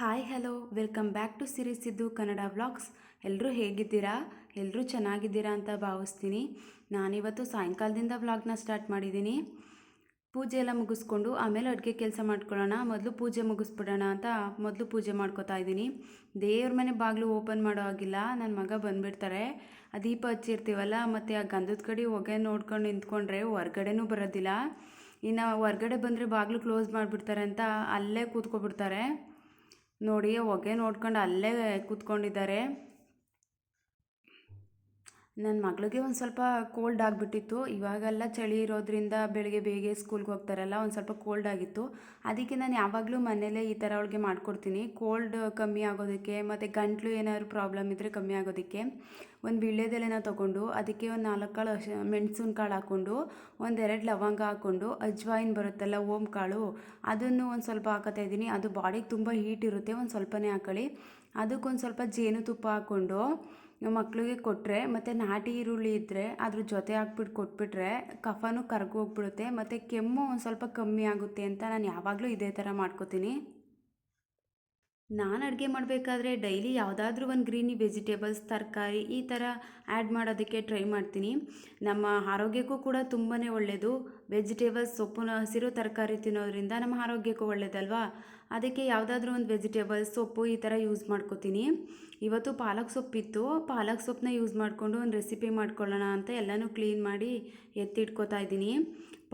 Hi hello welcome back to Siri Siddu Kannada vlogs ಎಲ್ಲರೂ ಹೇಗಿದ್ದೀರಾ? ಎಲ್ಲರೂ ಚೆನ್ನಾಗಿದ್ದೀರಾ ಅಂತ ಭಾವಿಸ್ತೀನಿ. ನಾನಿವತ್ತು ಸಾಯಂಕಾಲದಿಂದ ವ್ಲಾಗ್ನ ಸ್ಟಾರ್ಟ್ ಮಾಡಿದ್ದೀನಿ. ಪೂಜೆ ಎಲ್ಲ ಮುಗಿಸ್ಕೊಂಡು ಆಮೇಲೆ ಅಡುಗೆ ಕೆಲಸ ಮಾಡ್ಕೊಳ್ಳೋಣ. ಮೊದಲು ಪೂಜೆ ಮುಗಿಸ್ಬಿಡೋಣ ಅಂತ ಮೊದಲು ಪೂಜೆ ಮಾಡ್ಕೋತಾ ಇದ್ದೀನಿ. ದೇವ್ರ ಮನೆ ಬಾಗಿಲು ಓಪನ್ ಮಾಡೋ ಆಗಿಲ್ಲ ನನ್ನ ಮಗ ಬಂದುಬಿಡ್ತಾರೆ. ಆ ದೀಪ ಹಚ್ಚಿರ್ತೀವಲ್ಲ, ಮತ್ತು ಆ ಗಂಧದ ಕಡೆ ಹೊಗೆ ನೋಡ್ಕೊಂಡು ನಿಂತ್ಕೊಂಡ್ರೆ ಹೊರ್ಗಡೆನೂ ಬರೋದಿಲ್ಲ. ಇನ್ನು ಹೊರ್ಗಡೆ ಬಂದರೆ ಬಾಗಿಲು ಕ್ಲೋಸ್ ಮಾಡಿಬಿಡ್ತಾರೆ ಅಂತ ಅಲ್ಲೇ ಕೂತ್ಕೊಬಿಡ್ತಾರೆ. ನೋಡಿ ಹೊಗೆ ನೋಡ್ಕೊಂಡು ಅಲ್ಲೇ ಕೂತ್ಕೊಂಡಿದ್ದಾರೆ. ನನ್ನ ಮಗಳಿಗೆ ಒಂದು ಸ್ವಲ್ಪ ಕೋಲ್ಡ್ ಆಗಿಬಿಟ್ಟಿತ್ತು. ಇವಾಗೆಲ್ಲ ಚಳಿ ಇರೋದ್ರಿಂದ ಬೆಳಗ್ಗೆ ಬೇಗ ಸ್ಕೂಲ್ಗೆ ಹೋಗ್ತಾರಲ್ಲ, ಒಂದು ಸ್ವಲ್ಪ ಕೋಲ್ಡ್ ಆಗಿತ್ತು. ಅದಕ್ಕೆ ನಾನು ಯಾವಾಗಲೂ ಮನೇಲೇ ಈ ಥರ ಅವಳಿಗೆ ಮಾಡಿಕೊಡ್ತೀನಿ. ಕೋಲ್ಡ್ ಕಮ್ಮಿ ಆಗೋದಕ್ಕೆ, ಮತ್ತು ಗಂಟ್ಲು ಏನಾದ್ರು ಪ್ರಾಬ್ಲಮ್ ಇದ್ದರೆ ಕಮ್ಮಿ ಆಗೋದಕ್ಕೆ. ಒಂದು ವೀಳ್ಯದೆಲೆನ ತೊಗೊಂಡು, ಅದಕ್ಕೆ ಒಂದು ನಾಲ್ಕು ಕಾಳು ಮೆಣಸಿನ ಕಾಳು ಹಾಕ್ಕೊಂಡು ಒಂದೆರಡು ಲವಂಗ ಹಾಕ್ಕೊಂಡು ಅಜ್ವಾಯಿನ್ ಬರುತ್ತಲ್ಲ ಓಮ್ ಕಾಳು, ಅದನ್ನು ಒಂದು ಸ್ವಲ್ಪ ಹಾಕತ್ತಾ ಇದ್ದೀನಿ. ಅದು ಬಾಡಿಗೆ ತುಂಬ ಹೀಟ್ ಇರುತ್ತೆ, ಒಂದು ಸ್ವಲ್ಪನೇ ಹಾಕೊಳ್ಳಿ. ಅದಕ್ಕೊಂದು ಸ್ವಲ್ಪ ಜೇನುತುಪ್ಪ ಹಾಕ್ಕೊಂಡು ಮಕ್ಕಳಿಗೆ ಕೊಟ್ಟರೆ ಮತ್ತು ನಾಟಿ ಈರುಳ್ಳಿ ಇದ್ದರೆ ಅದ್ರ ಜೊತೆ ಹಾಕ್ಬಿಟ್ಟು ಕೊಟ್ಬಿಟ್ರೆ ಕಫನೂ ಕರ್ಗೋಗ್ಬಿಡುತ್ತೆ ಮತ್ತು ಕೆಮ್ಮು ಒಂದು ಸ್ವಲ್ಪ ಕಮ್ಮಿ ಆಗುತ್ತೆ ಅಂತ ನಾನು ಯಾವಾಗಲೂ ಇದೇ ಥರ ಮಾಡ್ಕೋತೀನಿ. ನಾನು ಅಡುಗೆ ಮಾಡಬೇಕಾದ್ರೆ ಡೈಲಿ ಯಾವುದಾದ್ರೂ ಒಂದು ಗ್ರೀನಿ ವೆಜಿಟೇಬಲ್ಸ್, ತರಕಾರಿ ಈ ಥರ ಆ್ಯಡ್ ಮಾಡೋದಕ್ಕೆ ಟ್ರೈ ಮಾಡ್ತೀನಿ. ನಮ್ಮ ಆರೋಗ್ಯಕ್ಕೂ ಕೂಡ ತುಂಬಾ ಒಳ್ಳೆಯದು ವೆಜಿಟೇಬಲ್ಸ್ ಸೊಪ್ಪು ಹಸಿರು ತರಕಾರಿ ತಿನ್ನೋದ್ರಿಂದ ನಮ್ಮ ಆರೋಗ್ಯಕ್ಕೂ ಒಳ್ಳೆಯದಲ್ವಾ ಅದಕ್ಕೆ ಯಾವುದಾದ್ರೂ ಒಂದು ವೆಜಿಟೇಬಲ್ಸ್ ಸೊಪ್ಪು ಈ ಥರ ಯೂಸ್ ಮಾಡ್ಕೋತೀನಿ. ಇವತ್ತು ಪಾಲಕ್ ಸೊಪ್ಪಿತ್ತು. ಪಾಲಕ್ ಸೊಪ್ಪನ್ನ ಯೂಸ್ ಮಾಡಿಕೊಂಡು ಒಂದು ರೆಸಿಪಿ ಮಾಡ್ಕೊಳ್ಳೋಣ ಅಂತ ಎಲ್ಲನೂ ಕ್ಲೀನ್ ಮಾಡಿ ಎತ್ತಿಟ್ಕೋತಾ ಇದ್ದೀನಿ.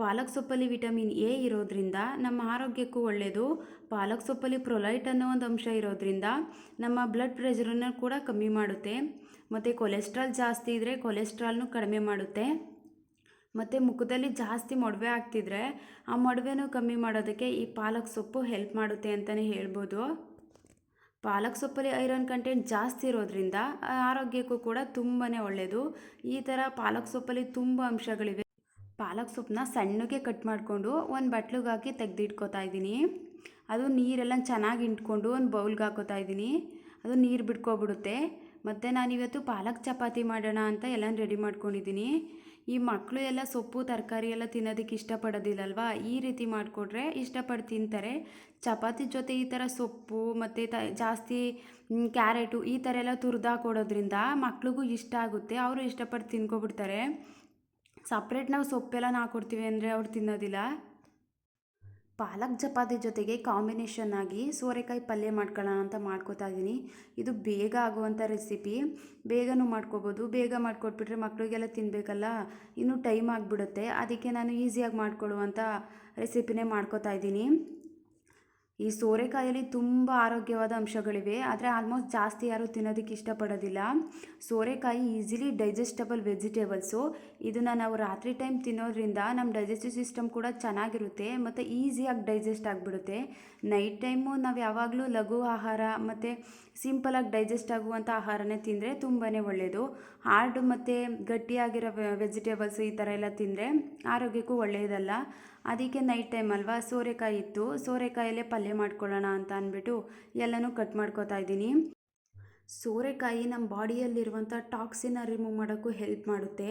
ಪಾಲಕ್ ಸೊಪ್ಪಲ್ಲಿ ವಿಟಮಿನ್ ಎ ಇರೋದ್ರಿಂದ ನಮ್ಮ ಆರೋಗ್ಯಕ್ಕೂ ಒಳ್ಳೆಯದು ಪಾಲಕ್ ಸೊಪ್ಪಲ್ಲಿ ಪ್ರೊಲೈಟ್ ಅನ್ನೋ ಒಂದು ಅಂಶ ಇರೋದ್ರಿಂದ ನಮ್ಮ ಬ್ಲಡ್ ಪ್ರೆಷರನ್ನು ಕೂಡ ಕಮ್ಮಿ ಮಾಡುತ್ತೆ. ಮತ್ತು ಕೊಲೆಸ್ಟ್ರಾಲ್ ಜಾಸ್ತಿ ಇದ್ದರೆ ಕೊಲೆಸ್ಟ್ರಾಲ್ನು ಕಡಿಮೆ ಮಾಡುತ್ತೆ. ಮತ್ತು ಮುಖದಲ್ಲಿ ಜಾಸ್ತಿ ಮೊಡವೆ ಆಗ್ತಿದ್ರೆ ಆ ಮೊಡವೆನೂ ಕಮ್ಮಿ ಮಾಡೋದಕ್ಕೆ ಈ ಪಾಲಕ್ ಸೊಪ್ಪು ಹೆಲ್ಪ್ ಮಾಡುತ್ತೆ ಅಂತಲೇ ಹೇಳ್ಬೋದು. ಪಾಲಕ್ ಸೊಪ್ಪಲ್ಲಿ ಐರನ್ ಕಂಟೆಂಟ್ ಜಾಸ್ತಿ ಇರೋದ್ರಿಂದ ಆರೋಗ್ಯಕ್ಕೂ ಕೂಡ ತುಂಬಾ ಒಳ್ಳೆಯದು ಈ ಥರ ಪಾಲಕ್ ಸೊಪ್ಪಲ್ಲಿ ತುಂಬ ಅಂಶಗಳಿವೆ. ಪಾಲಕ್ ಸೊಪ್ಪನ್ನ ಸಣ್ಣಗೆ ಕಟ್ ಮಾಡಿಕೊಂಡು ಒಂದು ಬಟ್ಲಿಗೆ ಹಾಕಿ ತೆಗೆದಿಟ್ಕೋತಾ ಇದ್ದೀನಿ. ಅದು ನೀರೆಲ್ಲ ಚೆನ್ನಾಗಿ ಇಟ್ಕೊಂಡು ಒಂದು ಬೌಲ್ಗೆ ಹಾಕೋತಾ ಇದ್ದೀನಿ. ಅದು ನೀರು ಬಿಟ್ಕೊಬಿಡುತ್ತೆ. ಮತ್ತು ನಾನಿವತ್ತು ಪಾಲಕ್ ಚಪಾತಿ ಮಾಡೋಣ ಅಂತ ಎಲ್ಲ ರೆಡಿ ಮಾಡ್ಕೊಂಡಿದ್ದೀನಿ. ಈ ಮಕ್ಕಳು ಎಲ್ಲ ಸೊಪ್ಪು, ತರಕಾರಿ ಎಲ್ಲ ತಿನ್ನೋದಕ್ಕೆ ಇಷ್ಟಪಡೋದಿಲ್ಲಲ್ವಾ? ಈ ರೀತಿ ಮಾಡಿಕೊಟ್ರೆ ಇಷ್ಟಪಟ್ಟು ತಿಂತಾರೆ. ಚಪಾತಿ ಜೊತೆ ಈ ಥರ ಸೊಪ್ಪು ಮತ್ತು ತ ಜಾಸ್ತಿ ಕ್ಯಾರೆಟು ಈ ಥರ ಎಲ್ಲ ತುರಿದಾಕೊಡೋದ್ರಿಂದ ಮಕ್ಳಿಗೂ ಇಷ್ಟ ಆಗುತ್ತೆ. ಅವರು ಇಷ್ಟಪಟ್ಟು ತಿನ್ಕೊಬಿಡ್ತಾರೆ. ಸಪ್ರೇಟ್ ನಾವು ಸೊಪ್ಪೆಲ್ಲ ಹಾಕ್ಕೊಡ್ತೀವಿ ಅಂದರೆ ಅವ್ರು ತಿನ್ನೋದಿಲ್ಲ. ಪಾಲಕ್ ಚಪಾತಿ ಜೊತೆಗೆ ಕಾಂಬಿನೇಷನ್ ಆಗಿ ಸೋರೆಕಾಯಿ ಪಲ್ಯ ಮಾಡ್ಕೊಳ್ಳೋಣ ಅಂತ ಮಾಡ್ಕೋತಾ ಇದ್ದೀನಿ. ಇದು ಬೇಗ ಆಗುವಂಥ ರೆಸಿಪಿ ಬೇಗನೂ ಮಾಡ್ಕೋಬೋದು. ಬೇಗ ಮಾಡಿಕೊಟ್ಬಿಟ್ರೆ ಮಕ್ಕಳಿಗೆಲ್ಲ ತಿನ್ನಬೇಕಲ್ಲ ಇನ್ನೂ ಟೈಮ್ ಆಗಿಬಿಡುತ್ತೆ. ಅದಕ್ಕೆ ನಾನು ಈಸಿಯಾಗಿ ಮಾಡ್ಕೊಳ್ಳುವಂಥ ರೆಸಿಪಿನೇ ಮಾಡ್ಕೋತಾ ಇದ್ದೀನಿ. ಈ ಸೋರೆಕಾಯಲ್ಲಿ ತುಂಬ ಆರೋಗ್ಯವಾದ ಅಂಶಗಳಿವೆ, ಆದರೆ ಆಲ್ಮೋಸ್ಟ್ ಜಾಸ್ತಿ ಯಾರೂ ತಿನ್ನೋದಕ್ಕೆ ಇಷ್ಟಪಡೋದಿಲ್ಲ. ಸೋರೆಕಾಯಿ ಈಸಿಲಿ ಡೈಜೆಸ್ಟಬಲ್ ವೆಜಿಟೇಬಲ್ಸು ಇದನ್ನು ನಾವು ರಾತ್ರಿ ಟೈಮ್ ತಿನ್ನೋದ್ರಿಂದ ನಮ್ಮ ಡೈಜೆಸ್ಟಿವ್ ಸಿಸ್ಟಮ್ ಕೂಡ ಚೆನ್ನಾಗಿರುತ್ತೆ, ಮತ್ತು ಈಸಿಯಾಗಿ ಡೈಜೆಸ್ಟ್ ಆಗಿಬಿಡುತ್ತೆ. ನೈಟ್ ಟೈಮು ನಾವು ಯಾವಾಗಲೂ ಲಘು ಆಹಾರ, ಮತ್ತು ಸಿಂಪಲಾಗಿ ಡೈಜೆಸ್ಟ್ ಆಗುವಂಥ ಆಹಾರನೇ ತಿಂದರೆ ತುಂಬಾ ಒಳ್ಳೆಯದು ಹಾರ್ಡ್ ಮತ್ತು ಗಟ್ಟಿಯಾಗಿರೋ ವೆಜಿಟೇಬಲ್ಸ್ ಈ ಥರ ಎಲ್ಲ ತಿಂದರೆ ಆರೋಗ್ಯಕ್ಕೂ ಒಳ್ಳೆಯದಲ್ಲ ಅದಕ್ಕೆ ನೈಟ್ ಟೈಮ್ ಅಲ್ವಾ? ಸೋರೆಕಾಯಿ ಇತ್ತು. ಸೋರೆಕಾಯಲ್ಲೇ ಪಲ್ಯ ಮಾಡ್ಕೊಳ್ಳೋಣ ಅಂತ ಅಂದ್ಬಿಟ್ಟು ಎಲ್ಲನೂ ಕಟ್ ಮಾಡ್ಕೋತಾ ಇದ್ದೀನಿ. ಸೋರೆಕಾಯಿ ನಮ್ಮ ಬಾಡಿಯಲ್ಲಿರುವಂಥ ಟಾಕ್ಸಿನ ರಿಮೂವ್ ಮಾಡೋಕ್ಕೂ ಹೆಲ್ಪ್ ಮಾಡುತ್ತೆ.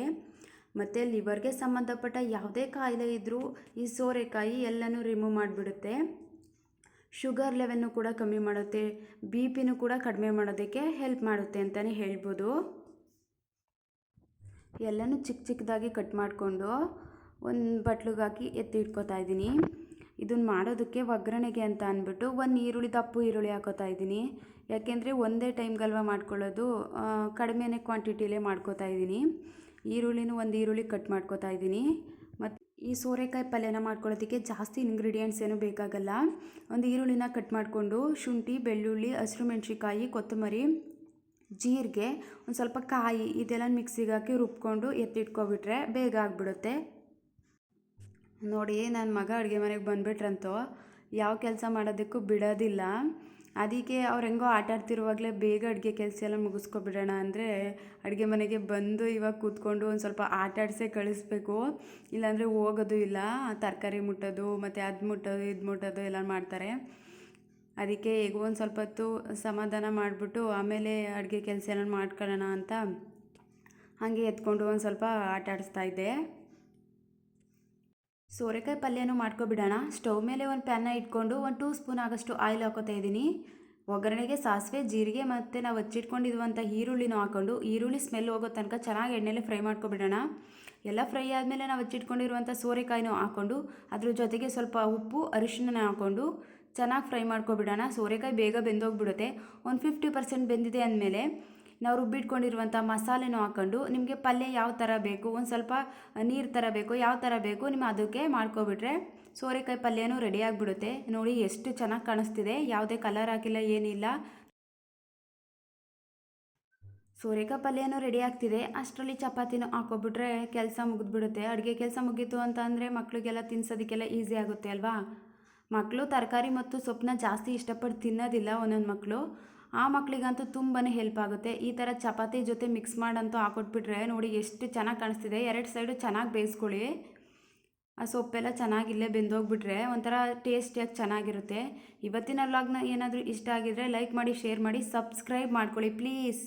ಮತ್ತು ಲಿವರ್ಗೆ ಸಂಬಂಧಪಟ್ಟ ಯಾವುದೇ ಕಾಯಿಲೆ ಇದ್ದರೂ ಈ ಸೋರೆಕಾಯಿ ಎಲ್ಲನೂ ರಿಮೂವ್ ಮಾಡಿಬಿಡುತ್ತೆ. ಶುಗರ್ ಲೆವೆಲ್ನು ಕೂಡ ಕಮ್ಮಿ ಮಾಡುತ್ತೆ. ಬಿ ಪಿನೂ ಕೂಡ ಕಡಿಮೆ ಮಾಡೋದಕ್ಕೆ ಹೆಲ್ಪ್ ಮಾಡುತ್ತೆ ಅಂತಲೇ ಹೇಳ್ಬೋದು. ಎಲ್ಲನೂ ಚಿಕ್ಕ ಚಿಕ್ಕದಾಗಿ ಕಟ್ ಮಾಡಿಕೊಂಡು ಒಂದು ಬಟ್ಲಿಗಾಕಿ ಎತ್ತಿ ಇಟ್ಕೋತಾ ಇದ್ದೀನಿ. ಇದನ್ನ ಮಾಡೋದಕ್ಕೆ ಒಗ್ಗರಣೆಗೆ ಅಂತ ಅಂದ್ಬಿಟ್ಟು ಒಂದು ಈರುಳ್ಳಿ, ದಪ್ಪು ಈರುಳ್ಳಿ ಹಾಕೋತಾ ಇದ್ದೀನಿ. ಯಾಕೆಂದರೆ ಒಂದೇ ಟೈಮ್ಗಲ್ವ ಮಾಡ್ಕೊಳ್ಳೋದು ಕಡಿಮೆನೇ ಕ್ವಾಂಟಿಟಿಲೇ ಮಾಡ್ಕೋತಾ ಇದ್ದೀನಿ. ಈರುಳ್ಳಿನೂ ಒಂದು ಈರುಳ್ಳಿ ಕಟ್ ಮಾಡ್ಕೋತಾ ಇದ್ದೀನಿ. ಮತ್ತು ಈ ಸೋರೆಕಾಯಿ ಪಲ್ಯನ ಮಾಡ್ಕೊಳ್ಳೋದಕ್ಕೆ ಜಾಸ್ತಿ ಇಂಗ್ರೀಡಿಯೆಂಟ್ಸ್ ಏನೂ ಬೇಕಾಗಲ್ಲ. ಒಂದು ಈರುಳ್ಳಿನ ಕಟ್ ಮಾಡಿಕೊಂಡು ಶುಂಠಿ, ಬೆಳ್ಳುಳ್ಳಿ, ಹಸಿರು ಮೆಣಸಿನ್ಕಾಯಿ, ಕೊತ್ತಂಬರಿ, ಜೀರಿಗೆ, ಒಂದು ಸ್ವಲ್ಪ ಕಾಯಿ, ಇದೆಲ್ಲ ಮಿಕ್ಸಿಗೆ ಹಾಕಿ ರುಬ್ಕೊಂಡು ಎತ್ತಿಟ್ಕೊಬಿಟ್ರೆ ಬೇಗ ಆಗಿಬಿಡುತ್ತೆ. ನೋಡಿ ನನ್ನ ಮಗ ಅಡುಗೆ ಮನೆಗೆ ಬಂದುಬಿಟ್ರಂತೋ, ಯಾವ ಕೆಲಸ ಮಾಡೋದಕ್ಕೂ ಬಿಡೋದಿಲ್ಲ. ಅದಕ್ಕೆ ಅವ್ರು ಹೆಂಗೋ ಆಟಾಡ್ತಿರುವಾಗಲೇ ಬೇಗ ಅಡುಗೆ ಕೆಲಸ ಎಲ್ಲ ಮುಗಿಸ್ಕೊಬಿಡೋಣ ಅಂದರೆ ಅಡುಗೆ ಮನೆಗೆ ಬಂದು ಇವಾಗ ಕೂತ್ಕೊಂಡು ಒಂದು ಸ್ವಲ್ಪ ಆಟಾಡಿಸೇ ಕಳಿಸ್ಬೇಕು. ಇಲ್ಲಾಂದರೆ ಹೋಗೋದು ಇಲ್ಲ. ತರಕಾರಿ ಮುಟ್ಟೋದು, ಮತ್ತು ಅದು ಮುಟ್ಟೋದು, ಇದು ಮುಟ್ಟೋದು ಎಲ್ಲ ಮಾಡ್ತಾರೆ. ಅದಕ್ಕೆ ಹೇಗೋ ಒಂದು ಸ್ವಲ್ಪ ಹೊತ್ತು ಸಮಾಧಾನ ಮಾಡಿಬಿಟ್ಟು ಆಮೇಲೆ ಅಡುಗೆ ಕೆಲಸ ಎಲ್ಲ ಮಾಡ್ಕೊಳ್ಳೋಣ ಅಂತ ಹಾಗೆ ಎತ್ಕೊಂಡು ಒಂದು ಸ್ವಲ್ಪ ಆಟ ಆಡಿಸ್ತಾ ಇದ್ದೆ. ಸೋರೆಕಾಯಿ ಪಲ್ಯನೂ ಮಾಡ್ಕೊಬಿಡೋಣ. ಸ್ಟವ್ ಮೇಲೆ ಒಂದು ಪ್ಯಾನ್ನ ಇಟ್ಕೊಂಡು ಒಂದು ಟೂ ಸ್ಪೂನ್ ಆಗೋಷ್ಟು ಆಯಿಲ್ ಹಾಕೋತಾ ಇದ್ದೀನಿ. ಒಗ್ಗರಣೆಗೆ ಸಾಸಿವೆ, ಜೀರಿಗೆ ಮತ್ತು ನಾವು ಹಚ್ಚಿಟ್ಕೊಂಡಿರುವಂಥ ಈರುಳ್ಳಿನೂ ಹಾಕ್ಕೊಂಡು ಈರುಳ್ಳಿ ಸ್ಮೆಲ್ ಹೋಗೋ ತನಕ ಚೆನ್ನಾಗಿ ಎಣ್ಣೆಲೆ ಫ್ರೈ ಮಾಡ್ಕೊಬಿಡೋಣ. ಎಲ್ಲ ಫ್ರೈ ಆದಮೇಲೆ ನಾವು ಹಚ್ಚಿಟ್ಕೊಂಡಿರುವಂಥ ಸೋರೆಕಾಯಿನೂ ಹಾಕ್ಕೊಂಡು ಅದ್ರ ಜೊತೆಗೆ ಸ್ವಲ್ಪ ಉಪ್ಪು ಅರಿಶಿನ ಹಾಕ್ಕೊಂಡು ಚೆನ್ನಾಗಿ ಫ್ರೈ ಮಾಡ್ಕೊಬಿಡೋಣ. ಸೋರೆಕಾಯಿ ಬೇಗ ಬೆಂದೋಗ್ಬಿಡುತ್ತೆ. ಒಂದು ಫಿಫ್ಟಿ ಪರ್ಸೆಂಟ್ ಬೆಂದಿದೆ ಅಂದಮೇಲೆ ನಾವು ರುಬ್ಬಿಟ್ಕೊಂಡಿರುವಂಥ ಮಸಾಲೆನೂ ಹಾಕ್ಕೊಂಡು ನಿಮಗೆ ಪಲ್ಯ ಯಾವ ಥರ ಬೇಕು, ಒಂದು ಸ್ವಲ್ಪ ನೀರು ಥರ ಬೇಕು, ಯಾವ ಥರ ಬೇಕು ನಿಮ್ಮ ಅದಕ್ಕೆ ಮಾಡ್ಕೊಬಿಟ್ರೆ ಸೋರೆಕಾಯಿ ಪಲ್ಯನೂ ರೆಡಿ ಆಗಿಬಿಡುತ್ತೆ. ನೋಡಿ ಎಷ್ಟು ಚೆನ್ನಾಗಿ ಕಾಣಿಸ್ತಿದೆ, ಯಾವುದೇ ಕಲರ್ ಹಾಕಿಲ್ಲ, ಏನಿಲ್ಲ. ಸೋರೆಕಾಯಿ ಪಲ್ಯನೂ ರೆಡಿ ಆಗ್ತಿದೆ. ಅಷ್ಟರಲ್ಲಿ ಚಪಾತಿನೂ ಹಾಕೊಬಿಟ್ರೆ ಕೆಲಸ ಮುಗಿದ್ಬಿಡುತ್ತೆ. ಅಡುಗೆ ಕೆಲಸ ಮುಗೀತು ಅಂತ ಅಂದರೆ ಮಕ್ಕಳಿಗೆಲ್ಲ ತಿನ್ಸೋದಕ್ಕೆಲ್ಲ ಈಸಿ ಆಗುತ್ತೆ ಅಲ್ವಾ? ಮಕ್ಕಳು ತರಕಾರಿ ಮತ್ತು ಸೊಪ್ಪನ್ನ ಜಾಸ್ತಿ ಇಷ್ಟಪಟ್ಟು ತಿನ್ನೋದಿಲ್ಲ ಒಂದೊಂದು ಮಕ್ಕಳು. ಆ ಮಕ್ಕಳಿಗಂತೂ ತುಂಬಾ ಹೆಲ್ಪ್ ಆಗುತ್ತೆ. ಈ ಥರ ಚಪಾತಿ ಜೊತೆ ಮಿಕ್ಸ್ ಮಾಡಂತೂ ಹಾಕೊಟ್ಬಿಟ್ರೆ ನೋಡಿ ಎಷ್ಟು ಚೆನ್ನಾಗಿ ಕಾಣಿಸ್ತಿದೆ. ಎರಡು ಸೈಡು ಚೆನ್ನಾಗಿ ಬೇಯಿಸ್ಕೊಳ್ಳಿ. ಆ ಸೊಪ್ಪೆಲ್ಲ ಚೆನ್ನಾಗಿಲ್ಲೇ ಬೆಂದೋಗ್ಬಿಟ್ರೆ ಒಂಥರ ಟೇಸ್ಟಿಯಾಗಿ ಚೆನ್ನಾಗಿರುತ್ತೆ. ಇವತ್ತಿನ ಲಾಗ್ನ ಏನಾದರೂ ಇಷ್ಟ ಆಗಿದ್ರೆ ಲೈಕ್ ಮಾಡಿ ಶೇರ್ ಮಾಡಿ ಸಬ್ಸ್ಕ್ರೈಬ್ ಮಾಡ್ಕೊಳ್ಳಿ ಪ್ಲೀಸ್